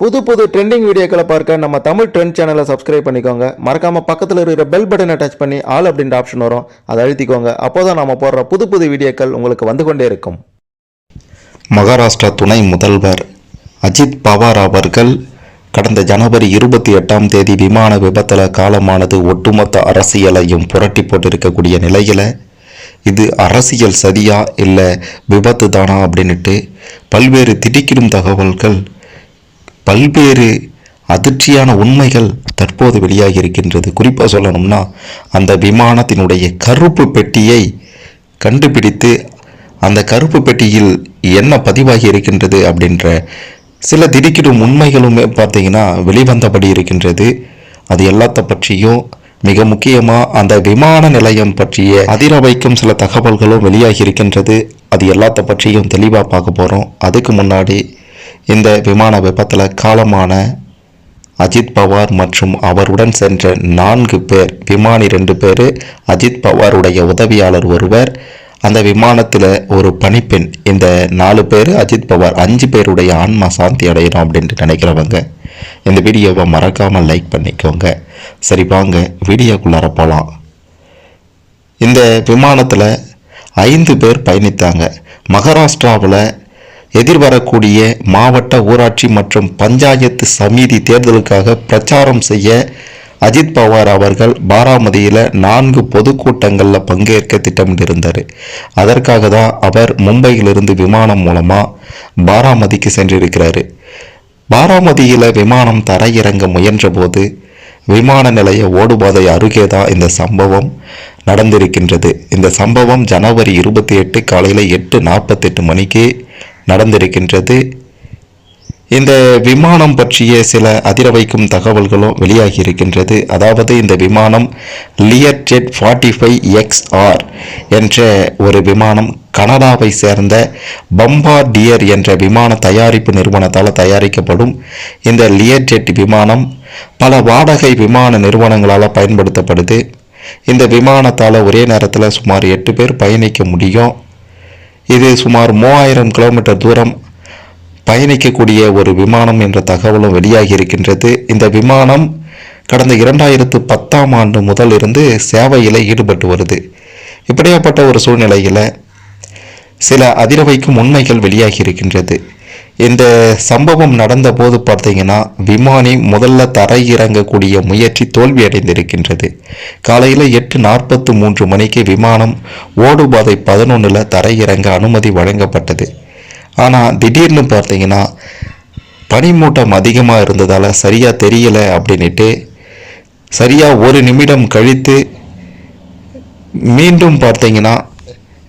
புது புது ட்ரெண்டிங் வீடியோக்களை பார்க்க நம்ம தமிழ் ட்ரெண்ட் சேனலை சப்ஸ்கிரைப் பண்ணிக்கோங்க. மறக்காமல் பக்கத்தில் இருக்கிற பெல் பட்டனை டச் பண்ணி ஆல் அப்படின்ற ஆப்ஷன் வரும். அதை அழுத்திக்கோங்க. அப்போதான் நம்ம போடுற புது புது வீடியோக்கள் உங்களுக்கு வந்து கொண்டே இருக்கும். மகாராஷ்டிரா துணை முதல்வர் அஜித் பவார் அவர்கள் கடந்த ஜனவரி இருபத்தி எட்டாம் தேதி விமான விபத்தில் காலமானது ஒட்டுமொத்த அரசியலையும் புரட்டி போட்டிருக்கக்கூடிய நிலையில் இது அரசியல் சதியா இல்லை விபத்து தானா அப்படின்னுட்டு பல்வேறு திடுக்கிடும் தகவல்கள் பல்வேறு அதிர்ச்சியான உண்மைகள் தற்போது வெளியாகி இருக்கின்றது குறிப்பாக சொல்லணும்னா அந்த விமானத்தினுடைய கருப்பு பெட்டியை கண்டுபிடித்து அந்த கருப்பு பெட்டியில் என்ன பதிவாகி இருக்கின்றது அப்படின்ற சில திடுக்கிடும் உண்மைகளுமே பார்த்தீங்கன்னா வெளிவந்தபடி இருக்கின்றது. அது எல்லாத்த பற்றியும் மிக முக்கியமாக அந்த விமான நிலையம் பற்றிய அதிர வைக்கும் சில தகவல்களும் வெளியாகி இருக்கின்றது. அது எல்லாத்த பற்றியும் தெளிவாக பார்க்க போகிறோம் அதுக்கு முன்னாடி இந்த விமான விபத்தில் காலமான அஜித் பவார் மற்றும் அவருடன் சென்ற நான்கு பேர் விமானி ரெண்டு பேர் அஜித் பவாருடைய உதவியாளர் ஒருவர் அந்த விமானத்தில் ஒரு பணிப்பெண் இந்த நாலு பேர் அஜித் பவார் அஞ்சு பேருடைய ஆன்மா சாந்தி அடையணும் அப்படின்ட்டு நினைக்கிறவங்க இந்த வீடியோவை மறக்காமல் லைக் பண்ணிக்கோங்க. சரி வாங்க வீடியோக்குள்ளார போகலாம் இந்த விமானத்தில் ஐந்து பேர் பயணித்தாங்க. மகாராஷ்டிராவில் எதிர்வரக்கூடிய மாவட்ட ஊராட்சி மற்றும் பஞ்சாயத்து சமிதி தேர்தலுக்காக பிரச்சாரம் செய்ய அஜித் பவார் அவர்கள் பாராமதியில் நான்கு பொதுக்கூட்டங்களில் பங்கேற்க திட்டமிட்டிருந்தார். அதற்காக தான் அவர் மும்பையிலிருந்து விமானம் மூலமாக பாராமதிக்கு சென்றிருக்கிறாரு. பாராமதியில் விமானம் தரையிறங்க முயன்றபோது விமான நிலைய ஓடுபாதை அருகே தான் இந்த சம்பவம் நடந்திருக்கின்றது. இந்த சம்பவம் ஜனவரி இருபத்தி எட்டு காலையில் எட்டு நாற்பத்தெட்டு மணிக்கு நடந்திருக்கின்றது. இந்த விமானம் பற்றிய சில அதிர வைக்கும் தகவல்களும் வெளியாகி இருக்கின்றது அதாவது இந்த விமானம் Lear jet forty five XR என்ற ஒரு விமானம் கனடாவை சேர்ந்த பம்பார்டியர் என்ற விமான தயாரிப்பு நிறுவனத்தால் தயாரிக்கப்படும் இந்த லியர் ஜெட் விமானம் பல வாடகை விமான நிறுவனங்களால் பயன்படுத்தப்படுது. இந்த விமானத்தால் ஒரே நேரத்தில் சுமார் எட்டு பேர் பயணிக்க முடியும். இது சுமார் மூவாயிரம் கிலோமீட்டர் தூரம் பயணிக்கக்கூடிய ஒரு விமானம் என்ற தகவலும் வெளியாகி இருக்கின்றது. இந்த விமானம் கடந்த இரண்டாயிரத்து பத்தாம் ஆண்டு முதல் இருந்து சேவையில் ஈடுபட்டு வருது. இப்படியாப்பட்ட ஒரு சூழ்நிலையில் சில அதிர வைக்கும் உண்மைகள் வெளியாகி இருக்கின்றது. இந்த சம்பவம் நடந்தபோது பார்த்தீங்கன்னா விமானி முதல்ல தரையிறங்கக்கூடிய முயற்சி தோல்வியடைந்திருக்கின்றது. காலையில் எட்டு நாற்பத்து மூன்று மணிக்கு விமானம் ஓடுபாதை பதினொன்றில் தரையிறங்க அனுமதி வழங்கப்பட்டது. ஆனால் திடீர்னு பார்த்தீங்கன்னா பனிமூட்டம் அதிகமாக இருந்ததால் சரியாக தெரியலை அப்படின்ட்டு சரியாக ஒரு நிமிடம் கழித்து மீண்டும் பார்த்தீங்கன்னா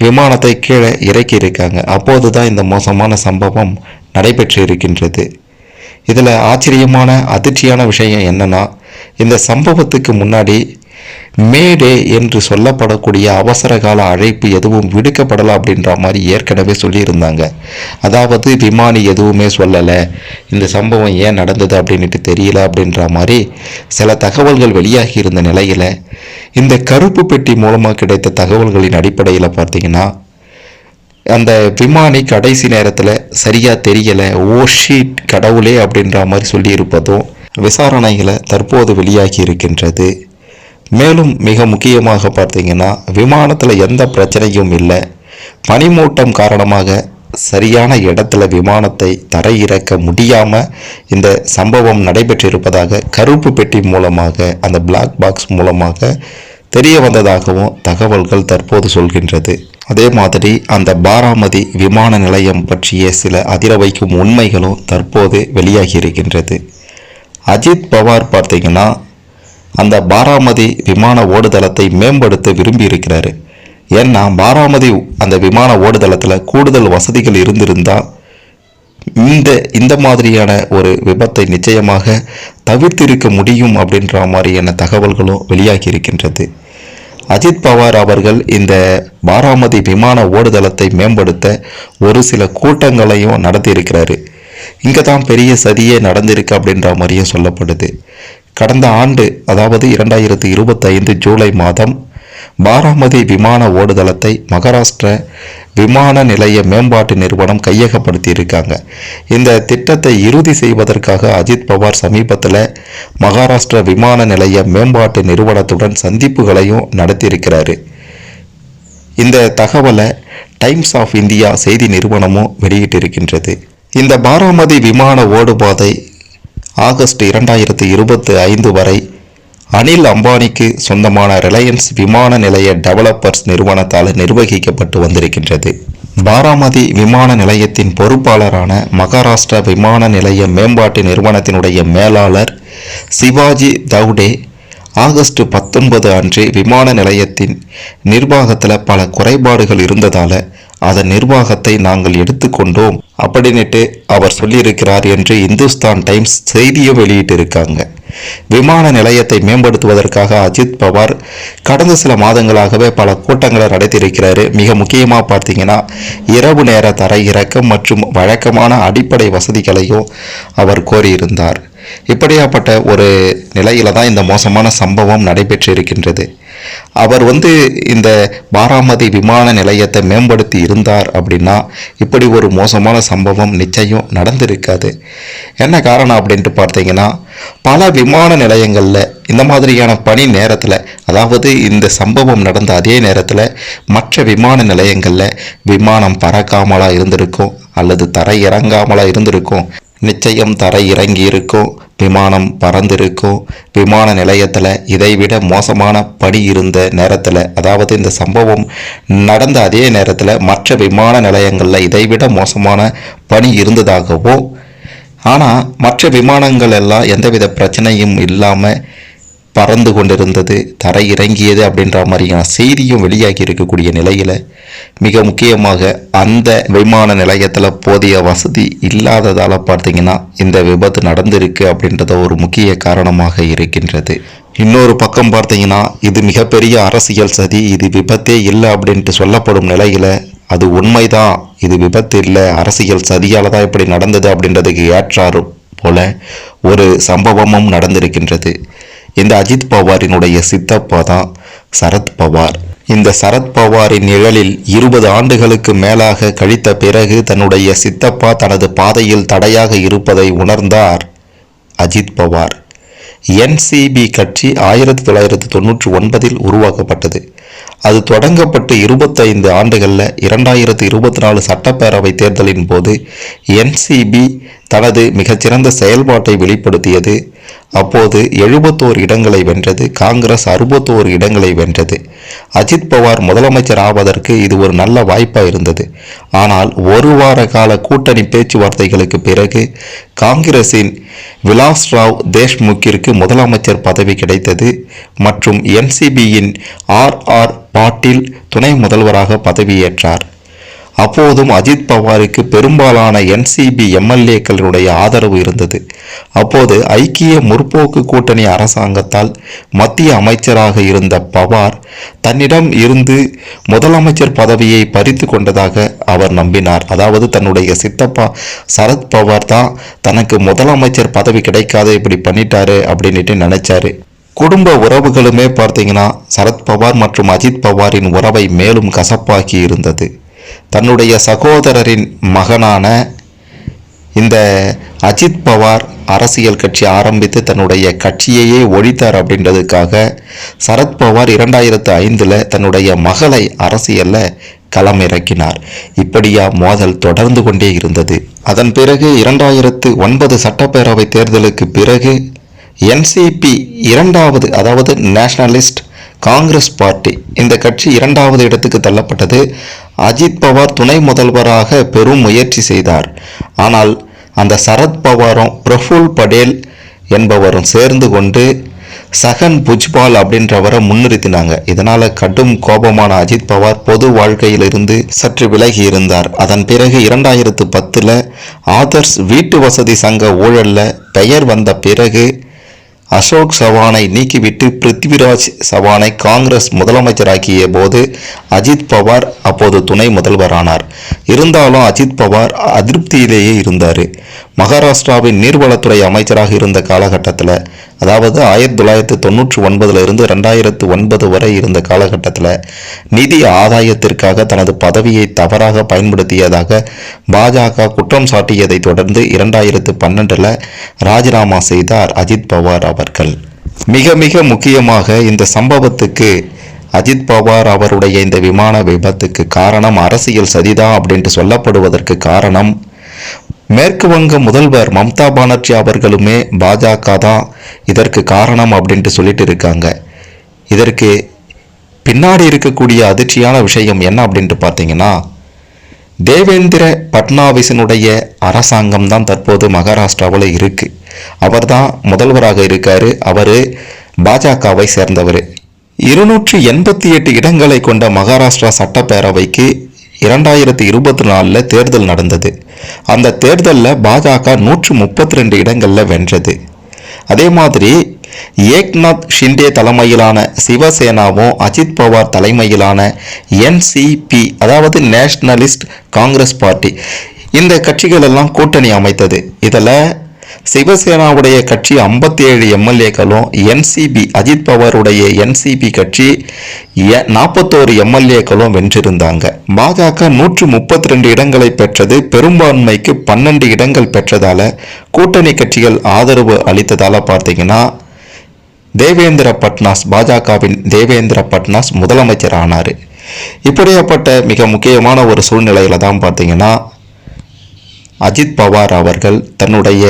விமானத்தை கீழே இறக்கி இருக்காங்க அப்போது தான் இந்த மோசமான சம்பவம் நடைபெற்று இருக்கின்றது இதில் ஆச்சரியமான அதிர்ச்சியான விஷயம் என்னன்னா இந்த சம்பவத்துக்கு முன்னாடி மேடே என்று சொல்லப்படக்கூடிய அவசர கால அழைப்பு எதுவும் விடுக்கப்படலை அப்படின்ற மாதிரி ஏற்கனவே சொல்லியிருந்தாங்க. அதாவது விமானி எதுவுமே சொல்லலை இந்த சம்பவம் ஏன் நடந்தது அப்படின்ட்டு தெரியல அப்படின்ற மாதிரி சில தகவல்கள் வெளியாகி இருந்த நிலையில் இந்த கருப்பு பெட்டி மூலமாக கிடைத்த தகவல்களின் அடிப்படையில் பார்த்தீங்கன்னா அந்த விமானி கடைசி நேரத்தில் சரியாக தெரியலை ஓஷீட் கடவுளே அப்படின்ற மாதிரி சொல்லியிருப்பதும் விசாரணைகளை தற்போது வெளியாகி இருக்கின்றது. மேலும் மிக முக்கியமாக பார்த்தீங்கன்னா விமானத்தில் எந்த பிரச்சனையும் இல்லை. பனிமூட்டம் காரணமாக சரியான இடத்துல விமானத்தை தரையிறக்க முடியாமல் இந்த சம்பவம் நடைபெற்றிருப்பதாக கருப்பு பெட்டி மூலமாக அந்த பிளாக் பாக்ஸ் மூலமாக தெரிய வந்ததாகவும் தகவல்கள் தற்போது சொல்கின்றது. அதே மாதிரி அந்த பாராமதி விமான நிலையம் பற்றிய சில அதிர வைக்கும் உண்மைகளும் தற்போது வெளியாகி இருக்கின்றது அஜித் பவார் பார்த்தீங்கன்னா அந்த பாராமதி விமான ஓடுதளத்தை மேம்படுத்த விரும்பி இருக்கிறாரு ஏன்னா பாராமதி அந்த விமான ஓடுதளத்தில் கூடுதல் வசதிகள் இருந்திருந்தால் இந்த இந்த மாதிரியான ஒரு விபத்தை நிச்சயமாக தவிர்த்திருக்க முடியும் அப்படின்ற மாதிரியான தகவல்களும் வெளியாகி இருக்கின்றது அஜித் பவார் அவர்கள் இந்த பாராமதி விமான ஓடுதளத்தை மேம்படுத்த ஒரு சில கூட்டங்களையும் நடத்தியிருக்கிறாரு. இங்கே தான் பெரிய சதியே நடந்திருக்கு அப்படின்ற மாதிரியும் சொல்லப்படுது. கடந்த ஆண்டு அதாவது இரண்டாயிரத்தி இருபத்தைந்து ஜூலை மாதம் பாராமதி விமான ஓடுதளத்தை மகாராஷ்டிர விமான நிலைய மேம்பாட்டு நிறுவனம் கையகப்படுத்தியிருக்காங்க. இந்த திட்டத்தை இறுதி செய்வதற்காக அஜித் பவார் சமீபத்தில் மகாராஷ்டிர விமான நிலைய மேம்பாட்டு நிறுவனத்துடன் சந்திப்புகளையும் நடத்தியிருக்கிறாரு. இந்த தகவலை டைம்ஸ் ஆஃப் இந்தியா செய்தி நிறுவனமும் வெளியிட்டிருக்கின்றது. இந்த பாராமதி விமான ஓடுபாதை ஆகஸ்ட் இரண்டாயிரத்தி இருபத்தி ஐந்து வரை அனில் அம்பானிக்கு சொந்தமான ரிலையன்ஸ் விமான நிலைய டெவலப்பர்ஸ் நிறுவனத்தால் நிர்வகிக்கப்பட்டு வந்திருக்கின்றது. பாராமதி விமான நிலையத்தின் பொறுப்பாளரான மகாராஷ்டிரா விமான நிலைய மேம்பாட்டு நிறுவனத்தினுடைய மேலாளர் சிவாஜி தவுடே ஆகஸ்ட் பத்தொன்பது அன்று விமான நிலையத்தின் நிர்வாகத்தில் பல குறைபாடுகள் இருந்ததால் அதன் நிர்வாகத்தை நாங்கள் எடுத்துக்கொண்டோம் அப்படின்னுட்டு அவர் சொல்லியிருக்கிறார் என்று இந்துஸ்தான் டைம்ஸ் செய்தியும் வெளியிட்டிருக்காங்க. விமான நிலையத்தை மேம்படுத்துவதற்காக அஜித் பவார் கடந்த சில மாதங்களாகவே பல கூட்டங்களை நடத்தியிருக்கிறாரு. மிக முக்கியமாக பார்த்தீங்கன்னா இரவு நேர தரை இறக்கம் மற்றும் வழக்கமான அடிப்படை வசதிகளையும் அவர் கோரியிருந்தார். இப்படியாப்பட்ட ஒரு நிலையில தான் இந்த மோசமான சம்பவம் நடைபெற்று இருக்கின்றது அவர் வந்து இந்த பாராமதி விமான நிலையத்தை மேம்படுத்தி இருந்தார் அப்படின்னா இப்படி ஒரு மோசமான சம்பவம் நிச்சயம் நடந்திருக்காது. என்ன காரணம் அப்படின்ட்டு பார்த்தீங்கன்னா பல விமான நிலையங்களில் இந்த மாதிரியான பணி நேரத்தில் அதாவது இந்த சம்பவம் நடந்த அதே நேரத்தில் மற்ற விமான நிலையங்களில் விமானம் பறக்காமலா இருந்திருக்கும் அல்லது தரை இறங்காமலாக இருந்திருக்கும். நிச்சயம் தரை இறங்கி இருக்கும் விமானம் பறந்திருக்கும் விமான நிலையத்தில் இதைவிட மோசமான பணி இருந்த நேரத்தில் அதாவது இந்த சம்பவம் நடந்த அதே நேரத்தில் மற்ற விமான நிலையங்களில் இதைவிட மோசமான பணி இருந்ததாகவோ ஆனால் மற்ற விமானங்கள் எல்லாம் எந்தவித பிரச்சனையும் இல்லாமல் பறந்து கொண்டிருந்தது தரை இறங்கியது அப்படின்ற மாதிரியான செய்தியும் வெளியாகி இருக்கக்கூடிய நிலையில் மிக முக்கியமாக அந்த விமான நிலையத்தில் போதிய வசதி இல்லாததால் பார்த்தீங்கன்னா இந்த விபத்து நடந்திருக்கு அப்படின்றத ஒரு முக்கிய காரணமாக இருக்கின்றது. இன்னொரு பக்கம் பார்த்தீங்கன்னா இது மிகப்பெரிய அரசியல் சதி இது விபத்தே இல்லை அப்படின்ட்டு சொல்லப்படும் நிலையில் அது உண்மைதான். இது விபத்து இல்லை அரசியல் சதியால் தான் இப்படி நடந்தது அப்படின்றதுக்கு ஏற்றாறு போல ஒரு சம்பவமும் நடந்திருக்கின்றது. இந்த அஜித் பவாரினுடைய சித்தப்பா தான் சரத் பவார். இந்த சரத் பவாரின் நிழலில் இருபது ஆண்டுகளுக்கு மேலாக கழித்த பிறகு தன்னுடைய சித்தப்பா தனது பாதையில் தடையாக இருப்பதை உணர்ந்தார் அஜித் பவார். என்சிபி கட்சி ஆயிரத்தி தொள்ளாயிரத்தி தொண்ணூற்றி ஒன்பதில் உருவாக்கப்பட்டது. அது தொடங்கப்பட்டு இருபத்தைந்து ஆண்டுகளில் இரண்டாயிரத்தி இருபத்தி நாலு சட்டப்பேரவை தேர்தலின் போது என்சிபி தனது மிகச்சிறந்த செயல்பாட்டை வெளிப்படுத்தியது. அப்போது எழுபத்தோரு இடங்களை வென்றது காங்கிரஸ் அறுபத்தோரு இடங்களை வென்றது. அஜித் பவார் முதலமைச்சர் ஆவதற்கு இது ஒரு நல்ல வாய்ப்பாக இருந்தது. ஆனால் ஒரு வார கால கூட்டணி பேச்சுவார்த்தைகளுக்கு பிறகு காங்கிரசின் விலாஸ் ராவ் தேஷ்முக்கிற்கு முதலமைச்சர் பதவி கிடைத்தது மற்றும் என்சிபியின் ஆர் ஆர் பாட்டீல் துணை முதல்வராக பதவியேற்றார். அப்போதும் அஜித் பவாருக்கு பெரும்பாலான என்சிபி எம்எல்ஏக்களுடைய ஆதரவு இருந்தது. அப்போது ஐக்கிய முற்போக்கு கூட்டணி அரசாங்கத்தால் மத்திய அமைச்சராக இருந்த பவார் தன்னிடம் இருந்து முதலமைச்சர் பதவியை பறித்து கொண்டதாக அவர் நம்பினார். அதாவது தன்னுடைய சித்தப்பா சரத் பவார் தான் தனக்கு முதலமைச்சர் பதவி கிடைக்காத இப்படி பண்ணிட்டாரு அப்படின்னுட்டு நினைச்சாரு. குடும்ப உறவுகளுமே பார்த்தீங்கன்னா சரத்பவார் மற்றும் அஜித் பவாரின் உறவை மேலும் கசப்பாக்கி இருந்தது. தன்னுடைய சகோதரரின் மகனான இந்த அஜித் பவார் அரசியல் கட்சி ஆரம்பித்து தன்னுடைய கட்சியையே ஒழித்தார் அப்படின்றதுக்காக சரத்பவார் இரண்டாயிரத்து ஐந்தில் தன்னுடைய மகளை அரசியலில் களமிறக்கினார். இப்படியா மோதல் தொடர்ந்து கொண்டே இருந்தது. அதன் பிறகு இரண்டாயிரத்து ஒன்பது சட்டப்பேரவை தேர்தலுக்கு பிறகு என்சிபி இரண்டாவது அதாவது நேஷனலிஸ்ட் காங்கிரஸ் பார்ட்டி. இந்த கட்சி இரண்டாவது இடத்துக்கு தள்ளப்பட்டது. அஜித் பவார் துணை முதல்வராக பெரும் முயற்சி செய்தார். ஆனால் அந்த சரத் பவாரும் பிரஃபுல் படேல் என்பவரும் சேர்ந்து கொண்டு சகன் புஜ்பால் அப்படின்றவரை முன்னிறுத்தினாங்க. இதனால் கடும் கோபமான அஜித் பவார் பொது வாழ்க்கையிலிருந்து சற்று விலகி இருந்தார். அதன் பிறகு இரண்டாயிரத்து பத்தில் ஆதர்ஸ் வீட்டு வசதி சங்க ஊழலில் பெயர் வந்த பிறகு அசோக் சவானை நீக்கிவிட்டு பிருத்விராஜ் சவானை காங்கிரஸ் முதலமைச்சராக்கிய போது அஜித் பவார் அப்போது துணை முதல்வரானார். இருந்தாலும் அஜித் பவார் அதிருப்தியிலேயே இருந்தார். மகாராஷ்டிராவின் நீர்வளத்துறை அமைச்சராக இருந்த காலகட்டத்தில் அதாவது ஆயிரத்தி தொள்ளாயிரத்தி தொண்ணூற்றி ஒன்பதுல இருந்து ரெண்டாயிரத்து ஒன்பது வரை இருந்த காலகட்டத்தில் நிதி ஆதாயத்திற்காக தனது பதவியை தவறாக பயன்படுத்தியதாக பாஜக குற்றம் சாட்டியதை தொடர்ந்து இரண்டாயிரத்து பன்னெண்டில் ராஜினாமா செய்தார் அஜித் பவார் அவர்கள். மிக மிக முக்கியமாக இந்த சம்பவத்துக்கு அஜித் பவார் அவருடைய இந்த விமான விபத்துக்கு காரணம் அரசியல் சதிதான் அப்படின்ட்டு சொல்லப்படுவதற்கு காரணம் மேற்கு வங்க முதல்வர் மம்தா பானர்ஜி அவர்களுமே பாஜக தான் இதற்கு காரணம் அப்படின்ட்டு சொல்லிட்டு இருக்காங்க. இதற்கு பின்னாடி இருக்கக்கூடிய அதிர்ச்சியான விஷயம் என்ன அப்படின்ட்டு பார்த்தீங்கன்னா தேவேந்திர பட்னாவிஸினுடைய அரசாங்கம் தான் தற்போது மகாராஷ்டிராவில் இருக்கு. அவர் தான் முதல்வராக இருக்கார். அவர் பாஜகவை சேர்ந்தவர். இருநூற்றி எண்பத்தி எட்டு இடங்களை கொண்ட மகாராஷ்டிரா சட்டப்பேரவைக்கு இரண்டாயிரத்தி இருபத்தி நாலில் தேர்தல் நடந்தது. அந்த தேர்தலில் பாஜக நூற்று முப்பத்தி ரெண்டு இடங்களில் வென்றது. அதே மாதிரி ஏக்நாத் ஷிண்டே தலைமையிலான சிவசேனாவும் அஜித் பவார் தலைமையிலான என்சிபி அதாவது நேஷனலிஸ்ட் காங்கிரஸ் பார்ட்டி இந்த கட்சிகள் எல்லாம் கூட்டணி அமைத்தது. இதில் சிவசேனாவுடைய கட்சி ஐம்பத்தி ஏழு எம்எல்ஏக்களும் என்சிபி அஜித் பவாருடைய என்சிபி கட்சி நாற்பத்தோரு எம்எல்ஏக்களும் வென்றிருந்தாங்க. பாஜக நூற்று முப்பத்தி ரெண்டு இடங்களை பெற்றது பெரும்பான்மைக்கு பன்னெண்டு இடங்கள் பெற்றதால கூட்டணி கட்சிகள் ஆதரவு அளித்ததால பார்த்தீங்கன்னா தேவேந்திர பட்னாஸ் பாஜகவின் தேவேந்திர பட்னாஸ் முதலமைச்சர் ஆனார். இப்படியாப்பட்ட மிக முக்கியமான ஒரு சூழ்நிலையில தான் பார்த்தீங்கன்னா அஜித் பவார் அவர்கள் தன்னுடைய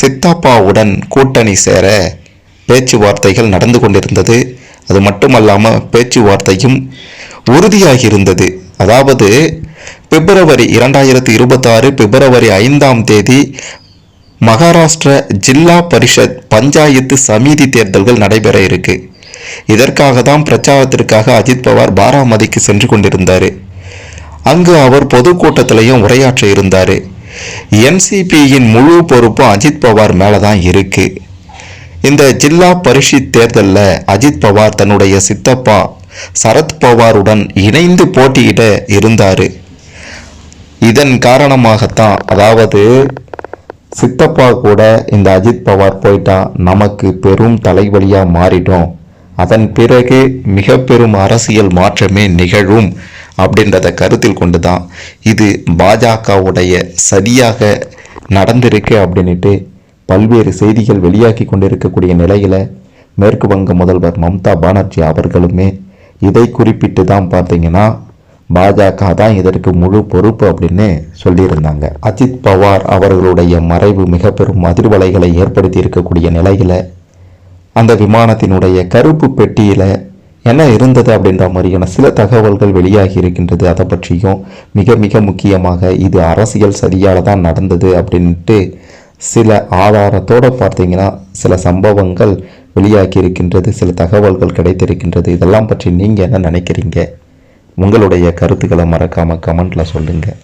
சித்தப்பாவுடன் கூட்டணி சேர பேச்சுவார்த்தைகள் நடந்து கொண்டிருந்தது. அது மட்டுமல்லாமல் பேச்சுவார்த்தையும் உறுதியாகி இருந்தது அதாவது பிப்ரவரி இரண்டாயிரத்தி இருபத்தாறு பிப்ரவரி ஐந்தாம் தேதி மகாராஷ்டிர ஜில்லா பரிஷத் பஞ்சாயத்து சமிதி தேர்தல்கள் நடைபெற இருக்கு. இதற்காக தான் பிரச்சாரத்திற்காக அஜித் பவார் பாராமதிக்கு சென்று கொண்டிருந்தார். அங்கு அவர் பொதுக்கூட்டத்திலையும் உரையாற்ற இருந்தார். என்சிபியின் முழு பொறுப்பும் அஜித் பவார் மேலே தான் இருக்கு. இந்த ஜில்லா பரிஷத் தேர்தலில் அஜித் பவார் தன்னுடைய சித்தப்பா சரத் பவாருடன் இணைந்து போட்டியிட இருந்தார். இதன் காரணமாகத்தான் அதாவது சித்தப்பா கூட இந்த அஜித் பவார் போயிட்டா நமக்கு பெரும் தலைவலியா மாறிடும். அதன் பிறகு மிக பெரும் அரசியல் மாற்றமே நிகழும். அப்படின்றத கருத்தில் கொண்டு தான் இது பாஜகவுடைய சரியாக நடந்திருக்கு அப்படின்ட்டு பல்வேறு செய்திகள் வெளியாகி கொண்டிருக்கக்கூடிய நிலையில் மேற்கு வங்க முதல்வர் மம்தா பானர்ஜி அவர்களுமே இதை குறிப்பிட்டு தான் பார்த்தீங்கன்னா பாஜக தான் இதற்கு முழு பொறுப்பு அப்படின்னு சொல்லியிருந்தாங்க. அஜித் பவார் அவர்களுடைய மறைவு மிக பெரும் அதிர்வலைகளை ஏற்படுத்தி இருக்கக்கூடிய நிலையில் அந்த விமானத்தினுடைய கருப்பு பெட்டியில் என்ன இருந்தது அப்படின்ற மாதிரியான சில தகவல்கள் வெளியாகி இருக்கின்றது. அதை பற்றியும் மிக மிக முக்கியமாக இது அரசியல் சரியால தான் நடந்தது அப்படின்ட்டு சில ஆதாரத்தோடு பார்த்தீங்கன்னா சில சம்பவங்கள் வெளியாகி இருக்கின்றது சில தகவல்கள் கிடைத்திருக்கின்றது. இதெல்லாம் பற்றி நீங்கள் என்ன நினைக்கிறீங்க? உங்களுடைய கருத்துக்களை மறக்காமல் கமெண்ட்டில் சொல்லுங்கள்